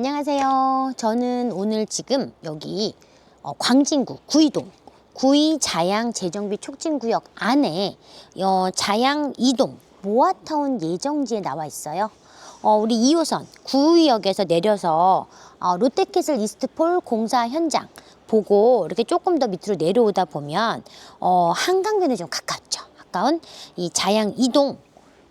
안녕하세요. 저는 오늘 지금 여기 어, 광진구 구이동 구이 자양 재정비 촉진구역 안에 어, 자양 이동 모아타운 예정지에 나와 있어요. 어, 우리 2호선 구의역에서 내려서 어, 롯데캐슬 이스트폴 공사 현장 보고 이렇게 조금 더 밑으로 내려오다 보면 어, 한강변에 좀 가깝죠. 가까운 이 자양 이동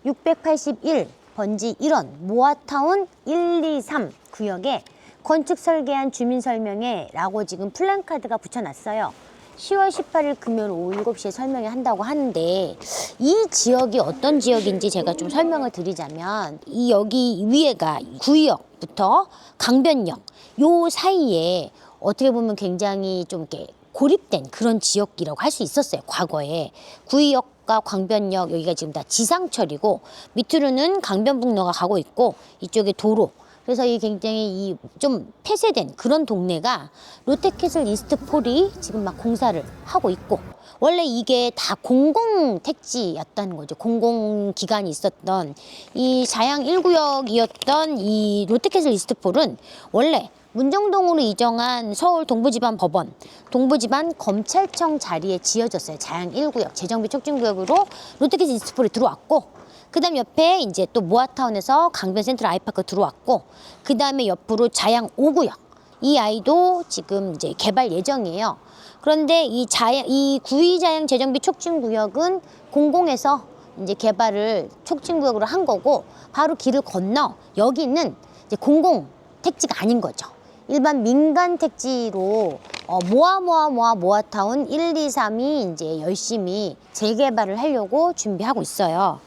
681 번지 1원 모아타운 123 구역에 건축 설계한 주민 설명회라고 지금 플랜카드가 붙여놨어요. 10월 18일 금요일 오후 7시에 설명회 한다고 하는데 이 지역이 어떤 지역인지 제가 좀 설명을 드리자면 이 여기 위에가 구의역부터 강변역 요 사이에 어떻게 보면 굉장히 좀 이렇게 고립된 그런 지역이라고 할 수 있었어요 과거에 구의역과 광변역 여기가 지금 다 지상철이고 밑으로는 강변북로가 가고 있고 이쪽에 도로 그래서 이 굉장히 이 좀 폐쇄된 그런 동네가 롯데캐슬 이스트폴이 지금 막 공사를 하고 있고 원래 이게 다 공공 택지였다는 거죠. 공공 기관이 있었던 이 자양 1구역이었던 이 롯데캐슬 이스트폴은 원래 문정동으로 이정한 서울 동부지방 법원, 동부지방 검찰청 자리에 지어졌어요. 자양 1구역, 재정비 촉진구역으로 롯데캐슬 이스트폴이 들어왔고, 그 다음 옆에 이제 또 모아타운에서 강변 센트럴 아이파크 들어왔고, 그 다음에 옆으로 자양 5구역. 이 아이도 지금 이제 개발 예정이에요. 그런데 이 자양, 이 구의 자양 재정비 촉진 구역은 공공에서 이제 개발을 촉진 구역으로 한 거고, 바로 길을 건너 여기는 이제 공공 택지가 아닌 거죠. 일반 민간 택지로 어, 모아 모아 모아 모아타운 1, 2, 3이 이제 열심히 재개발을 하려고 준비하고 있어요.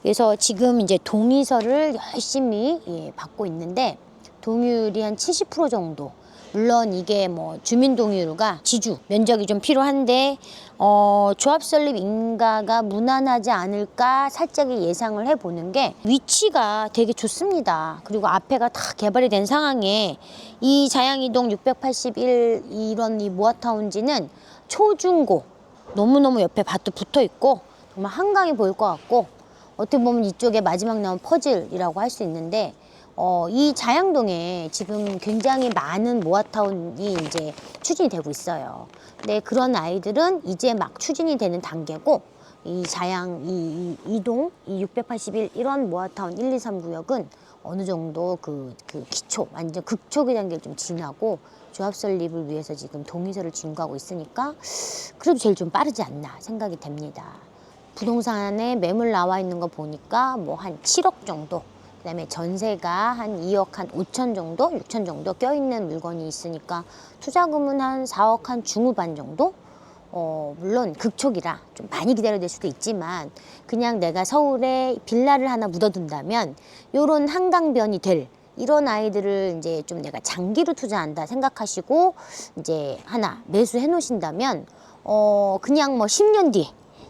그래서 지금 이제 동의서를 열심히 예, 받고 있는데 동의율이 한 70% 정도. 물론 이게 뭐 주민 동의율과 지주 면적이 좀 필요한데 어, 조합 설립 인가가 무난하지 않을까 살짝 예상을 해보는 게 위치가 되게 좋습니다. 그리고 앞에가 다 개발이 된 상황에 이 자양이동 681 이런 이 모아타운지는 초중고 너무너무 옆에 밭도 붙어 있고 정말 한강이 보일 것 같고 어떻게 보면 이쪽에 마지막 나온 퍼즐이라고 할 수 있는데 어, 이 자양동에 지금 굉장히 많은 모아타운이 이제 추진이 되고 있어요. 근데 그런 아이들은 이제 막 추진이 되는 단계고 이 자양 이, 이 이 동 이 681 이런 모아타운 1, 2, 3 구역은 어느 정도 그, 그 기초 완전 극초기 단계를 좀 지나고 조합 설립을 위해서 지금 동의서를 진구하고 있으니까 그래도 제일 좀 빠르지 않나 생각이 됩니다. 부동산에 매물 나와 있는 거 보니까 뭐 한 7억 정도 그다음에 전세가 한 2억 한 5천 정도, 6천 정도 껴있는 물건이 있으니까 투자금은 한 4억 한 중후반 정도? 어, 물론 극초기라 좀 많이 기다려야 될 수도 있지만 그냥 내가 서울에 빌라를 하나 묻어둔다면 요런 한강변이 될 이런 아이들을 이제 좀 내가 장기로 투자한다 생각하시고 이제 하나 매수해 놓으신다면 어, 그냥 뭐 10년 뒤에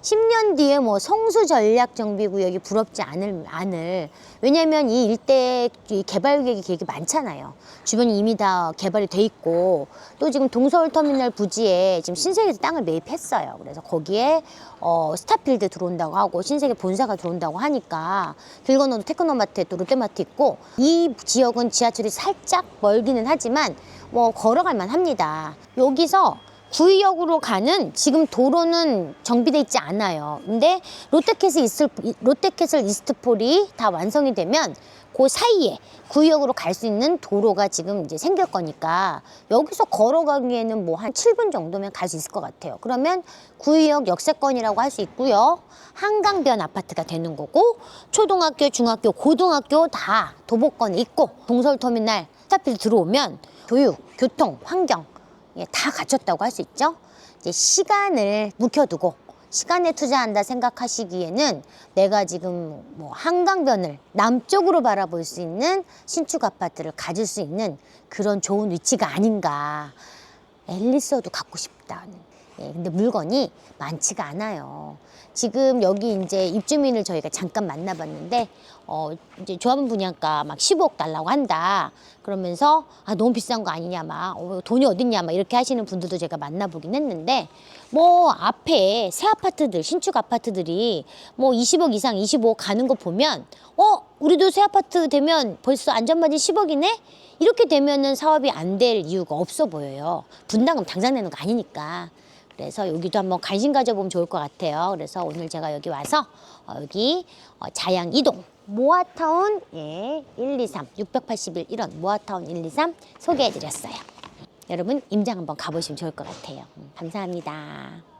10년 뒤에 뭐 성수 전략 정비 구역이 부럽지 않을 않을 왜냐하면 이 일대 이 개발 계획이 되게 많잖아요. 주변이 이미 다 개발이 돼 있고 또 지금 동서울 터미널 부지에 지금 신세계에서 땅을 매입했어요. 그래서 거기에 어, 스타필드 들어온다고 하고 신세계 본사가 들어온다고 하니까 긁어놓은 테크노마트에 또 롯데마트 있고 이 지역은 지하철이 살짝 멀기는 하지만 뭐 걸어갈 만합니다. 여기서 구의역으로 가는 지금 도로는 정비돼 있지 않아요. 근데 롯데캐슬 이스트, 롯데캐슬 이스트폴이 다 완성이 되면 그 사이에 구의역으로 갈 수 있는 도로가 지금 이제 생길 거니까 여기서 걸어가기에는 뭐 한 7분 정도면 갈 수 있을 것 같아요. 그러면 구의역 역세권이라고 할 수 있고요. 한강변 아파트가 되는 거고 초등학교, 중학교, 고등학교 다 도보권에 있고 동설터미널 스타필 들어오면 교육, 교통, 환경 예, 다 갖췄다고 할 수 있죠. 이제 시간을 묵혀두고 시간에 투자한다 생각하시기에는 내가 지금 뭐 한강변을 남쪽으로 바라볼 수 있는 신축 아파트를 가질 수 있는 그런 좋은 위치가 아닌가. 앨리스도 갖고 싶다는. 예, 근데 물건이 많지가 않아요. 지금 여기 이제 입주민을 저희가 잠깐 만나봤는데, 어, 이제 조합원 분양가 막 15억 달라고 한다. 그러면서, 아, 너무 비싼 거 아니냐, 막, 어, 돈이 어딨냐, 막 이렇게 하시는 분들도 제가 만나보긴 했는데, 뭐, 앞에 새 아파트들, 신축 아파트들이 뭐 20억 이상, 25억 가는 거 보면, 어, 우리도 새 아파트 되면 벌써 안전마진 10억이네? 이렇게 되면은 사업이 안 될 이유가 없어 보여요. 분담금 당장 내는 거 아니니까. 그래서 여기도 한번 관심 가져보면 좋을 것 같아요. 그래서 오늘 제가 여기 와서 어, 여기 어, 자양 이동 모아타운 예, 123 681 1원 모아타운 123 소개해드렸어요. 여러분 임장 한번 가보시면 좋을 것 같아요. 음, 감사합니다.